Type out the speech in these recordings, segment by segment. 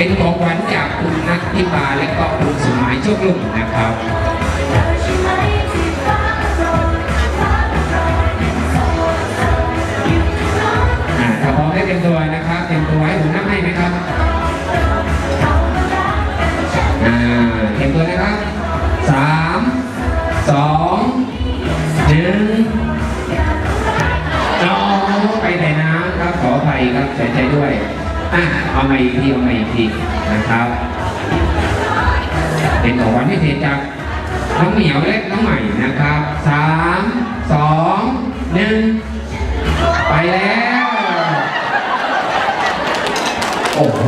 เป็นของขวัญจากคุณนัทธิบาและก็คุณสมัยโชคลุ่มนะครับอ่าถ้าพร้อมได้เต็มตัวนะครับเต็มตัวให้ผมนับให้ไหมครับอ่าเต็มตัวนะครับสามสองหนึ่งน้องไปไหนนะครับขออภัยครับเสียใจด้วย อะเอาใหมาอีกทีเอาใหมาอีกทีนะครับ เป็นของวัญพิเศษจากน้องเหมียวและน้องใหม่นะครับสามสองหนึ่งไปแล้ว โอ้โห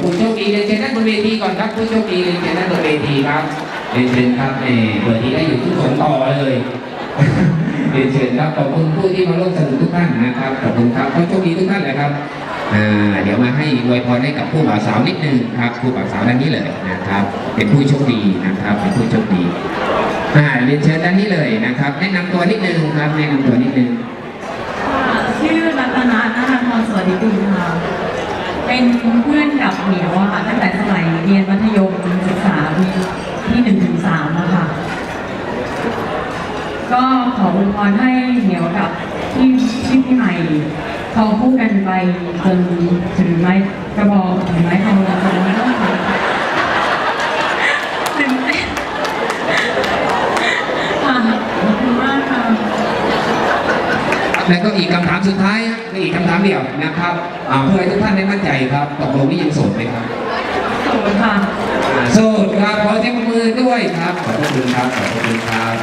ผู้โชคดีเรียนเชิญด้นบนเวทีก่อนครับผู้โชคดีเรียนเชิญด้นบนเวทีครับเรียนเชิญครับเอ่อเปิดที่ได้อยู่ทุกสงต่อเลยเรียนเชิญครับขอบคุณผู้ที่มาร่วมสนุกทุกท่านนะครับขอบคุณครับผู้โชคดีทุกท่าน เลยครับเดี๋ยวมาให้อวยพรให้กับผู้บ่าวสาวนิดนึงครับผู้บ่าวสาวด้านนี้เลยนะครับ เป็นผู้โชคดีนะครับ เป็นผู้โชคดีอ่าเรียนเชิญด้านนี้เลยนะครับ แนะนำตัวนิดนึงครับ แนะนำตัวนิดนึงชื่อรัตนานาทรสวัสดิกุลค่ะเป็นเพื่อนกับเหมียวค่ะตั้งแต่สมัยเรียนมัธยมศึกษาปีที่หนึ่งถึงสามอะคะก็ขออวยพรให้เหมียวกับพี่พี่พี่ใหม่ เขาคู่กันไปจนถึงไม้กระบอกถึงไม้ทองแล้วจนไม่ต้องถึงตื่นเต้นค่ะขอบคุณมากค่ะแล้วก็อีกคำถามสุดท้ายฮะอีกคำถามเดียวนะครับอ่าเพื่อให้ทุกท่านได้มั่นใจครับตกลงนี่ยังโสดไหมครับขอบคุณค่ะ โสดครับขอเสียงปรบมือด้วยครับขอบคุณครับขอบคุณครับ